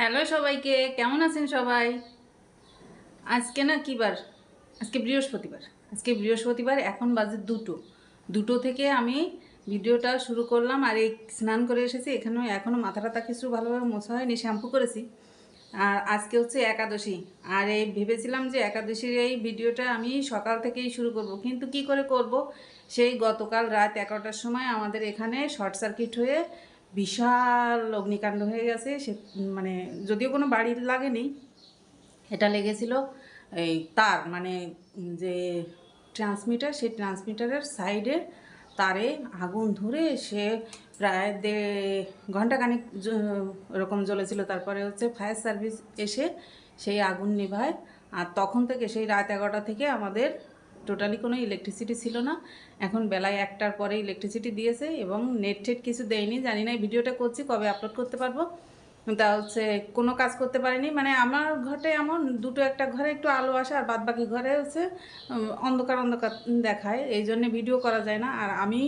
Hello সবাইকে, কেমন আছেন সবাই? আজকে না কী বার আজকে বৃহস্পতিবার। আজকে বৃহস্পতিবার, এখন বাজে দুটো। দুটো থেকে আমি ভিডিওটা শুরু করলাম আর এই স্নান করে এসেছি। এখানেও এখনও মাথা টাথা কিছু ভালোভাবে মোছা হয়নি, শ্যাম্পু করেছি। আর আজকে হচ্ছে একাদশী। আর এই ভেবেছিলাম যে একাদশীর এই ভিডিওটা আমি সকাল থেকেই শুরু করব। কিন্তু কি করে করব? সেই গতকাল রাত এগারোটার সময় আমাদের এখানে শর্ট সার্কিট হয়ে বিশাল অগ্নিকাণ্ড হয়ে গেছে, সে মানে যদিও কোনো বাড়ির লাগেনি, এটা লেগেছিল এই তার মানে যে ট্রান্সমিটার সেই ট্রান্সমিটারের সাইডে তারে আগুন ধরে সে প্রায় দেড় ঘন্টাখানিক এরকম জ্বলেছিল। তারপরে হচ্ছে ফায়ার সার্ভিস এসে সেই আগুন নেভায়, আর তখন থেকে সেই রাত এগারোটা থেকে আমাদের টোটালি কোনো ইলেকট্রিসিটি ছিল না। এখন বেলায় একটার পরে ইলেকট্রিসিটি দিয়েছে এবং নেট টেট কিছু দেয়নি। জানি না ভিডিওটা করছি, কবে আপলোড করতে পারব। তা হচ্ছে কোনো কাজ করতে পারিনি। মানে আমার ঘরে এমন, দুটো একটা ঘরে একটু আলো আসে আর বাদ বাকি ঘরে হচ্ছে অন্ধকার অন্ধকার দেখায়। এই জন্যে ভিডিও করা যায় না। আর আমি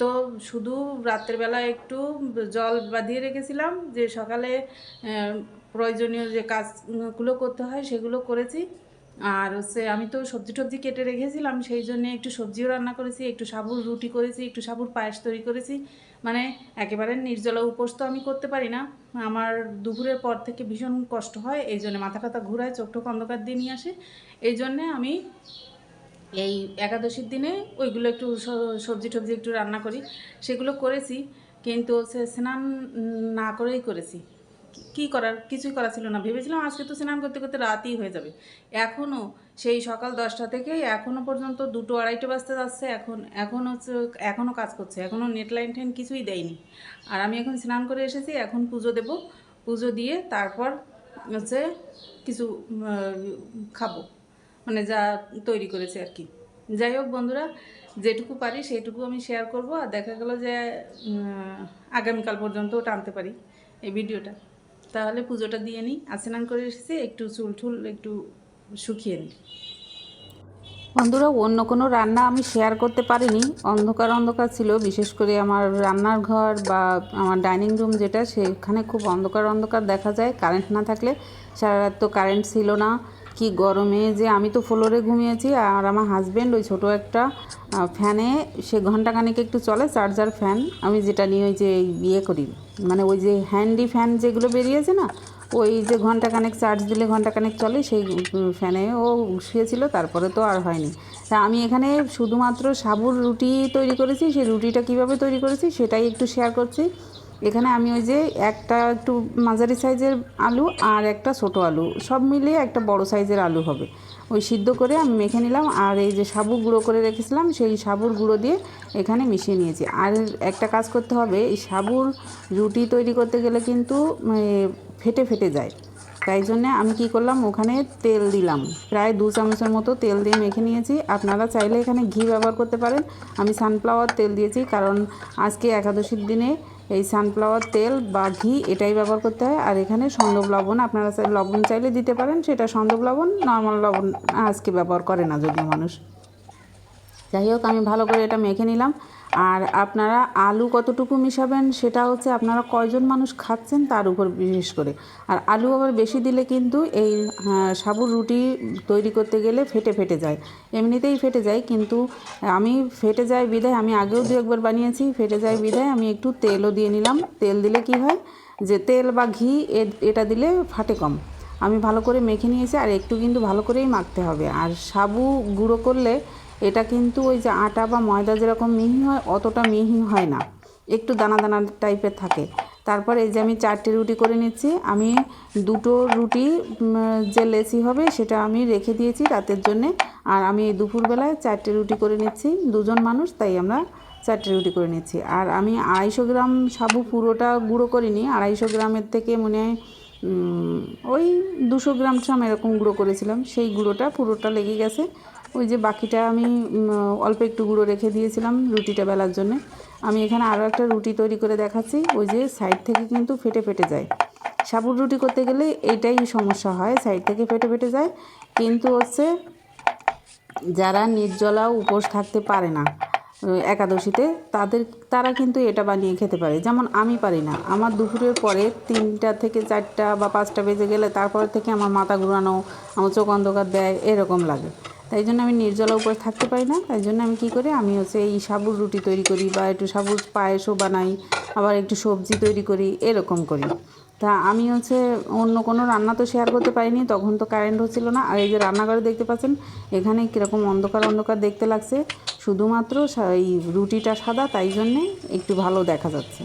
তো শুধু রাত্রেবেলা একটু জল বাঁধিয়ে রেখেছিলাম যে সকালে প্রয়োজনীয় যে কাজগুলো করতে হয় সেগুলো করেছি। আর হচ্ছে আমি তো সবজি টবজি কেটে রেখেছিলাম, সেই জন্য একটু সবজিও রান্না করেছি, একটু সাবুর রুটি করেছি, একটু সাবুর পায়েস তৈরি করেছি। মানে একেবারে নির্জলা উপোস তো আমি করতে পারি না। আমার দুপুরের পর থেকে ভীষণ কষ্ট হয়, এই জন্য মাথা টাথা ঘুরায়, চোখ টোক অন্ধকার দিয়ে নিয়ে আসে। এই জন্যে আমি এই একাদশীর দিনে ওইগুলো একটু সবজি টবজি একটু রান্না করি, সেগুলো করেছি। কিন্তু সে স্নান না করেই করেছি। কি করার, কিছুই করা ছিল না। ভেবেছিলাম আজকে তো স্নান করতে করতে রাতই হয়ে যাবে। এখনও সেই সকাল দশটা থেকে এখনও পর্যন্ত দুটো আড়াইটে বাজতে যাচ্ছে। এখন এখন হচ্ছে এখনও কাজ করছে। এখনও নেট লাইন ঠাইন কিছুই দেয়নি। আর আমি এখন স্নান করে এসেছি, এখন পুজো দেব। পুজো দিয়ে তারপর হচ্ছে কিছু খাব। মানে যা তৈরি করেছে আর কি। যাই হোক বন্ধুরা, যেটুকু পারি সেইটুকু আমি শেয়ার করব। আর দেখা গেল যে আগামীকাল পর্যন্তও টানতে পারি এই ভিডিওটা তাহলে পুজোটা দিয়ে নিই। আর স্নান করে এসেছি, একটু চুল টুল একটু শুকিয়ে নিই। বন্ধুরা, অন্য কোনো রান্না আমি শেয়ার করতে পারিনি। অন্ধকার অন্ধকার ছিল, বিশেষ করে আমার রান্নার ঘর বা আমার ডাইনিং রুম যেটা, সেখানে খুব অন্ধকার অন্ধকার দেখা যায়। কারেন্ট না থাকলে সারা রাত তো কারেন্ট ছিল না। কি গরমে যে আমি তো ফ্লোরে ঘুমিয়েছি, আর আমার হাজব্যান্ড ওই ছোটো একটা ফ্যানে সে ঘন্টাখানেক একটু চলে চার্জার ফ্যান আমি যেটা নিয়ে ওই যে ইয়ে করি। মানে ওই যে হ্যান্ডি ফ্যান যেগুলো বেরিয়েছে না, ওই যে ঘন্টাখানেক চার্জ দিলে ঘণ্টা কানেক চলে, সেই ফ্যানে ও শুয়েছিল, তারপরে তো আর হয়নি। তা আমি এখানে শুধুমাত্র সাবুর রুটি তৈরি করেছি, সেই রুটিটা কীভাবে তৈরি করেছি সেটাই একটু শেয়ার করছি। এখানে আমি ওই যে একটা একটু মাঝারি সাইজের আলু আর একটা ছোটো আলু। সব মিলিয়ে একটা বড় সাইজের আলু হবে। ওই সিদ্ধ করে আমি মেখে নিলাম আর এই যে সাবু গুঁড়ো করে রেখেছিলাম, সেই সাবুর গুঁড়ো দিয়ে এখানে মিশিয়ে নিয়েছি। আর একটা কাজ করতে হবে, এই সাবুর রুটি তৈরি করতে গেলে কিন্তু ফেটে ফেটে যায়। তাই জন্যে আমি কি করলাম, ওখানে তেল দিলাম। প্রায় দু চামচের মতো তেল দিয়ে মেখে নিয়েছি। আপনারা চাইলে এখানে ঘি ব্যবহার করতে পারেন। আমি সানফ্লাওয়ার তেল দিয়েছি কারণ আজকে একাদশীর দিনে এই সানফ্লাওয়ার তেল বা ঘি এটাই ব্যবহার করতে হয়। আর এখানে সন্দব লবণ, আপনারা লবণ চাইলে দিতে পারেন, সেটা সন্দব লবণ নর্মাল লবণ আজকে ব্যবহার করে না যদিও মানুষ। যাই হোক, আমি ভালো করে এটা মেখে নিলাম। আর আপনারা আলু কতটুকু মিশাবেন সেটা হচ্ছে আপনারা কয়জন মানুষ খাচ্ছেন তার উপর বিশেষ করে। আর আলু আবার বেশি দিলে কিন্তু এই সাবুর রুটি তৈরি করতে গেলে ফেটে ফেটে যায়। এমনিতেই ফেটে যায় কিন্তু আমি ফেটে যায় বিধায় আমি আগেও দু একবার বানিয়েছি, ফেটে যায় বিধায় আমি একটু তেলও দিয়ে নিলাম। তেল দিলে কি হয় যে তেল বা ঘি এটা দিলে ফাটে কম। আমি ভালো করে মেখে নিয়েছি আর একটু কিন্তু ভালো করেই মাখতে হবে। আর সাবু গুঁড়ো করলে এটা কিন্তু ওই যে আটা বা ময়দা যেরকম মিহি হয়, অতটা মিহি হয় না। একটু দানা দানা টাইপের থাকে। তারপর এই যে আমি চারটে রুটি করে নিচ্ছি, আমি দুটো রুটি যে লেচি হবে সেটা আমি রেখে দিয়েছি রাতের জন্যে। আর আমি এই দুপুরবেলায় চারটে রুটি করে নিচ্ছি। দুজন মানুষ, তাই আমরা চারটে রুটি করে নিচ্ছি। আর আমি আড়াইশো গ্রাম সাবু পুরোটা গুঁড়ো করিনি, আড়াইশো গ্রামের থেকে মনে হয় ওই দুশো গ্রাম সাম এরকম গুঁড়ো করেছিলাম। সেই গুঁড়োটা পুরোটা লেগে গেছে। ওই যে বাকিটা আমি অল্প একটু গুঁড়ো রেখে দিয়েছিলাম রুটিটা বেলার জন্য। আমি এখানে আরও একটা রুটি তৈরি করে দেখাচ্ছি, ওই যে সাইড থেকে কিন্তু ফেটে ফেটে যায়। সাবুর রুটি করতে গেলে এটাই সমস্যা হয়, সাইড থেকে ফেটে ফেটে যায়। কিন্তু হচ্ছে যারা নির্জলা উপোস থাকতে পারে না একাদশীতে, তাদের, তারা কিন্তু এটা বানিয়ে খেতে পারে। যেমন আমি পারি না। আমার দুপুরের পরে তিনটা থেকে চারটা বা পাঁচটা বেজে গেলে তারপর থেকে আমার মাথা ঘুরানো, আমার চোখ অন্ধকার দেয়, এরকম লাগে। তাই জন্য আমি নির্জলা উপরে থাকতে পারি না। তাই জন্য আমি কী করি? আমি হচ্ছে এই সাবুর রুটি তৈরি করি বা একটু সাবুর পায়েসও বানাই, আবার একটু সবজি তৈরি করি, এরকম করি। তা আমি হচ্ছে অন্য কোনো রান্না তো শেয়ার করতে পারিনি, তখন তো কারেন্ট হচ্ছিল না। আর এই যে রান্নাঘরে দেখতে পাচ্ছেন, এখানে কীরকম অন্ধকার অন্ধকার দেখতে লাগছে। শুধুমাত্র এই রুটিটা সাদা, তাই জন্যে একটু ভালো দেখা যাচ্ছে।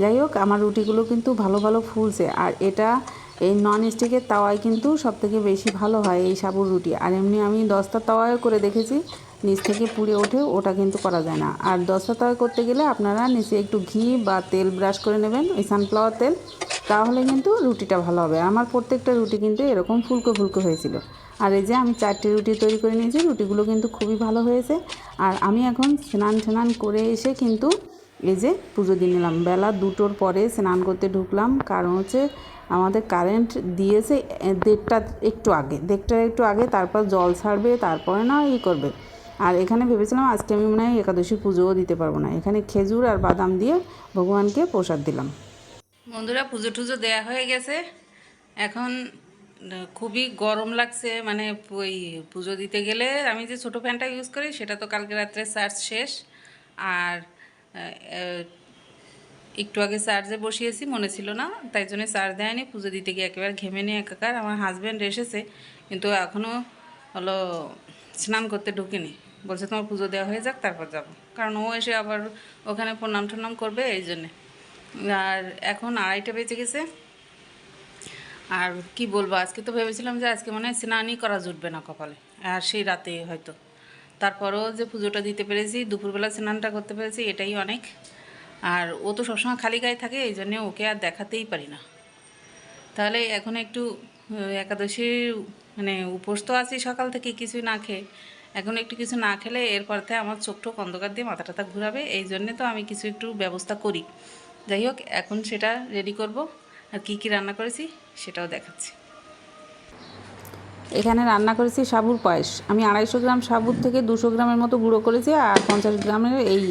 যাই হোক, আমার রুটিগুলো কিন্তু ভালো ভালো ফুলছে। আর এটা এই নন স্টিকের তাওয়ায় কিন্তু সবথেকে বেশি ভালো হয় এই সাবুর রুটি। আর এমনি আমি দশটা তাওয়ায় করে দেখেছি, নিচ থেকে পুড়ে ওঠে, ওটা কিন্তু করা যায় না। আর দশটা তাওয়ায় করতে গেলে আপনারা নিচে একটু ঘি বা তেল ব্রাশ করে নেবেন, ওই সানফ্লাওয়ার তেল, তাহলে কিন্তু রুটিটা ভালো হবে। আমার প্রত্যেকটা রুটি কিন্তু এরকম ফুলকো ফুলকো হয়েছিল। আর এই যে আমি চারটে রুটি তৈরি করে নিয়েছি, রুটিগুলো কিন্তু খুবই ভালো হয়েছে। আর আমি এখন স্নান স্নান করে এসে কিন্তু এই যে পুজো দিয়ে নিলাম। বেলা দুটোর পরে স্নান করতে ঢুকলাম, কারণ হচ্ছে আমাদের কারেন্ট দিয়েছে দেড়টা একটু আগে। দেড়টা একটু আগে, তারপর জল ছাড়বে, তারপরে না ই করবে। আর এখানে ভেবেছিলাম আজকে আমি মনে হয় একাদশী পুজোও দিতে পারব না। এখানে খেজুর আর বাদাম দিয়ে ভগবানকে প্রসাদ দিলাম। বন্ধুরা, পুজো টুজো দেয়া হয়ে গেছে। এখন খুবই গরম লাগছে। মানে ওই পুজো দিতে গেলে আমি যে ছোটো ফ্যানটা ইউজ করি, সেটা তো কালকে রাত্রে চার্জ শেষ। আর একটু আগে চার্জে বসিয়েছি, মনে ছিল না। তাই জন্য চার্জ দেয়নি। পুজো দিতে গিয়ে একেবারে ঘেমে নিয়ে একাকার। আমার হাজব্যান্ড এসেছে, কিন্তু এখনও হলো স্নান করতে ঢুকিনি। বলছে তোমার পুজো দেওয়া হয়ে যাক, তারপর যাব। কারণ ও এসে আবার ওখানে প্রণাম টনাম করবে এই জন্যে। আর এখন আড়াইটা বেজে গেছে। আর কি বলব, আজকে তো ভেবেছিলাম যে আজকে মনে স্নানই করা জুটবে না কপালে। আর সেই রাতে হয়তো। তারপরেও যে পুজোটা দিতে পেরেছি, দুপুরবেলা স্নানটা করতে পেরেছি, এটাই অনেক। আর ও তো সবসময় খালি গায়ে থাকে, এই জন্যে ওকে আর দেখাতেই পারি না। তাহলে এখন একটু একাদশীর মানে উপোস তো আছি সকাল থেকে কিছুই না খেয়ে। এখন একটু কিছু না খেলে এরপর থেকে আমার চোখ টোক অন্ধকার দিয়ে মাথা টাথা ঘুরাবে, এই জন্যে তো আমি কিছু একটু ব্যবস্থা করি। যাই হোক, এখন সেটা রেডি করব, আর কী কী রান্না করেছি সেটাও দেখাচ্ছি। এখানে রান্না করেছি সাবুর পায়েস। আমি আড়াইশো গ্রাম সাবুর থেকে দুশো গ্রামের মতো গুঁড়ো করেছি, আর পঞ্চাশ গ্রামের এই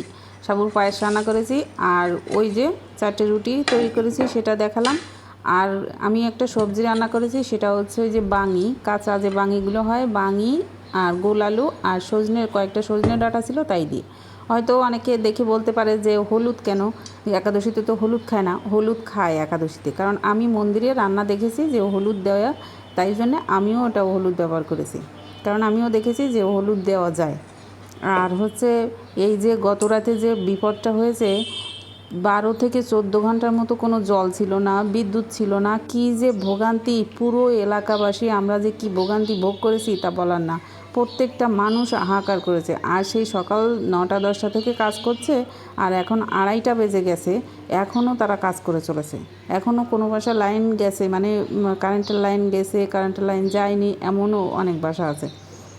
সাবুর পায়েস রান্না করেছি আর ওই যে চারটে রুটি তৈরি করেছি সেটা দেখালাম। আর আমি একটা সবজি রান্না করেছি, সেটা হচ্ছে ওই যে বাঙি, কাঁচা যে বাঙিগুলো হয়, বাঙি আর গোল আলু আর সজনের কয়েকটা সজনের ডাটা ছিল তাই দিয়ে। হয়তো অনেকে দেখে বলতে পারে যে হলুদ কেন? একাদশীতে তো হলুদ খায় না, হলুদ খায় একাদশীতে। কারণ আমি মন্দিরে রান্না দেখেছি যে হলুদ দেওয়া, তাই জন্য আমিও ওটা হলুদ ব্যবহার করেছি। কারণ আমিও দেখেছি যে হলুদ দেওয়া যায়। আর হচ্ছে এই যে গত রাতে যে বিপদটা হয়েছে, বারো থেকে চোদ্দ ঘণ্টার মতো কোনো জল ছিল না, বিদ্যুৎ ছিল না, কি যে ভোগান্তি, পুরো এলাকাবাসী আমরা যে কি ভোগান্তি ভোগ করেছি তা বলার না। প্রত্যেকটা মানুষ হাহাকার করেছে। আর সেই সকাল নটা, দশটা থেকে কাজ করছে, আর এখন আড়াইটা বেজে গেছে, এখনও তারা কাজ করে চলেছে। এখনও কোনো বাসা লাইন গেছে মানে কারেন্টের লাইন গেছে কারেন্টের লাইন যায়নি, এমনও অনেক বাসা আছে।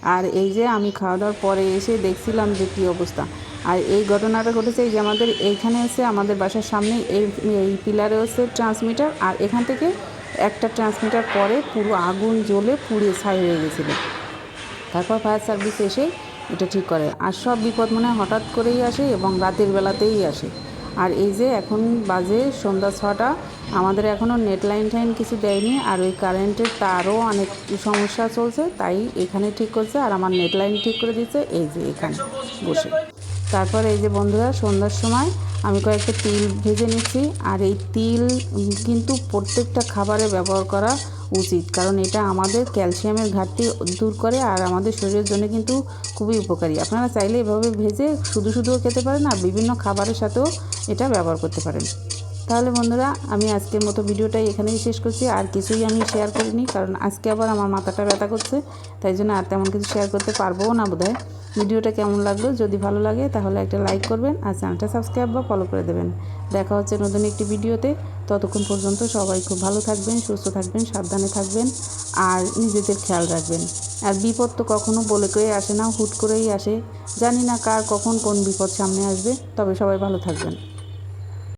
আর এই যে আমি খাওয়া দাওয়ার পরে এসে দেখছিলাম যে কী অবস্থা। আর এই ঘটনাটা ঘটেছে এই যে আমাদের এইখানে এসে আমাদের বাসার সামনে এই এই পিলারে হচ্ছে ট্রান্সমিটার আর এখান থেকে একটা ট্রান্সমিটার পরে পুরো আগুন জ্বলে পুড়িয়ে ছাই হয়ে গেছিল। তারপর ফায়ার সার্ভিস এসে এটা ঠিক করে। আর সব বিপদ মনে হঠাৎ করেই আসে এবং রাতের বেলাতেই আসে। আর এই যে এখন বাজে সন্ধ্যা ছটা, আমাদের এখনও নেট লাইন টাইন কিছু দেয়নি, আর ওই কারেন্টের তারও অনেক সমস্যা চলছে, তাই এখানে ঠিক করছে, আর আমার নেট লাইন ঠিক করে দিচ্ছে, এই যে এখানে বসে। তারপর এই যে বন্ধুরা, সন্ধ্যার সময় আমি কয়েকটা তিল ভেজে নিচ্ছি, আর এই তিল কিন্তু প্রত্যেকটা খাবারে ব্যবহার করা উচিত, কারণ এটা আমাদের ক্যালসিয়ামের ঘাটতি দূর করে আর আমাদের শরীরের জন্য কিন্তু খুবই উপকারী। আপনারা চাইলে এভাবে ভেজে শুধু শুধুও খেতে পারেন আর বিভিন্ন খাবারের সাথেও এটা ব্যবহার করতে পারেন। তাহলে বন্ধুরা, আমি আজকের মতো ভিডিওটাই এখানেই শেষ করছি। আর কিছুই আমি শেয়ার করিনি, কারণ আজকে আবার আমার মাথাটা ব্যথা করছে, তাই জন্য আর তেমন কিছু শেয়ার করতে পারবও না বোধহয়। ভিডিওটা কেমন লাগল, যদি ভালো লাগে, তাহলে একটা লাইক করবেন আর চ্যানেলটা সাবস্ক্রাইব বা ফলো করে দেবেন। দেখা হচ্ছে নতুন একটি ভিডিওতে। ততক্ষণ পর্যন্ত সবাই খুব ভালো থাকবেন, সুস্থ থাকবেন, সাবধানে থাকবেন আর নিজেদের খেয়াল রাখবেন। আর বিপদ তো কখনো বলে করে আসে না, হুট করেই আসে। জানি না কার কখন কোন বিপদ সামনে আসবে, তবে সবাই ভালো থাকবেন।